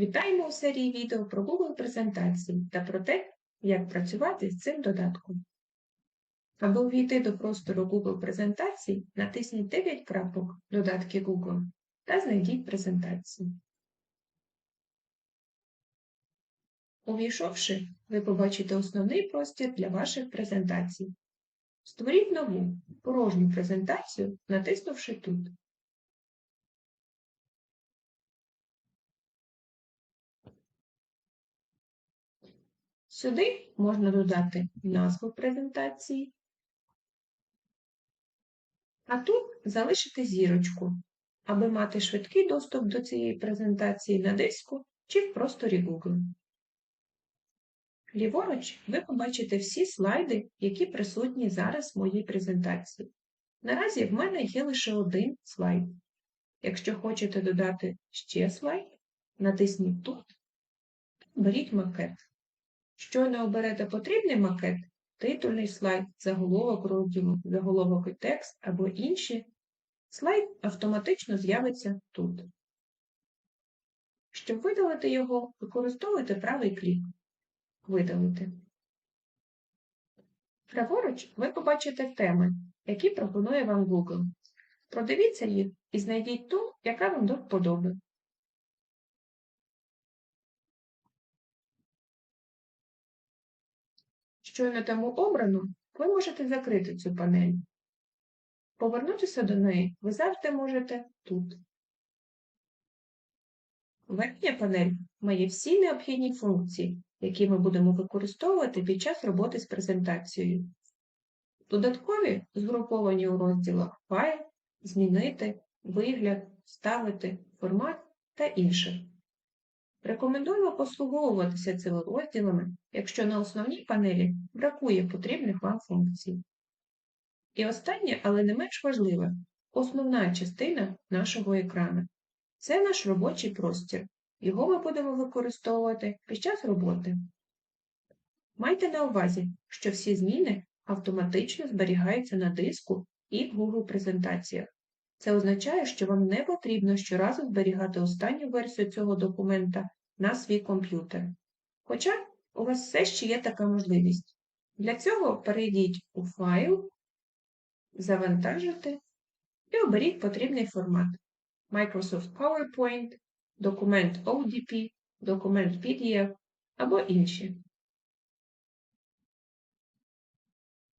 Вітаємо у серії відео про Google презентації та про те, як працювати з цим додатком. Аби увійти до простору Google презентацій, натисніть 9 крапок додатки Google та знайдіть презентації. Увійшовши, ви побачите основний простір для ваших презентацій. Створіть нову порожню презентацію, натиснувши тут. Сюди можна додати назву презентації, а тут залишити зірочку, аби мати швидкий доступ до цієї презентації на диску чи в просторі Google. Ліворуч ви побачите всі слайди, які присутні зараз в моїй презентації. Наразі в мене є лише один слайд. Якщо хочете додати ще слайд, натисніть тут, беріть макет. Щойно оберете потрібний макет, титульний слайд, заголовок розділу, заголовок і текст або інші, слайд автоматично з'явиться тут. Щоб видалити його, використовуйте правий клік. Видалити. Праворуч ви побачите теми, які пропонує вам Google. Продивіться їх і знайдіть ту, яка вам до. Щойно тему обрано, ви можете закрити цю панель. Повернутися до неї ви завжди можете тут. Верхня панель має всі необхідні функції, які ми будемо використовувати під час роботи з презентацією. Додаткові згруповані у розділах Файл, Змінити, Вигляд, Вставити, Формат та інше. Рекомендуємо послуговуватися цими розділами, якщо на основній панелі бракує потрібних вам функцій. І останнє, але не менш важливе, основна частина нашого екрану. Це наш робочий простір. Його ми будемо використовувати під час роботи. Майте на увазі, що всі зміни автоматично зберігаються на диску і в Google презентаціях. Це означає, що вам не потрібно щоразу зберігати останню версію цього документа на свій комп'ютер. Хоча у вас все ще є така можливість. Для цього перейдіть у файл, завантажити і оберіть потрібний формат Microsoft PowerPoint, документ ODP, документ PDF або інші.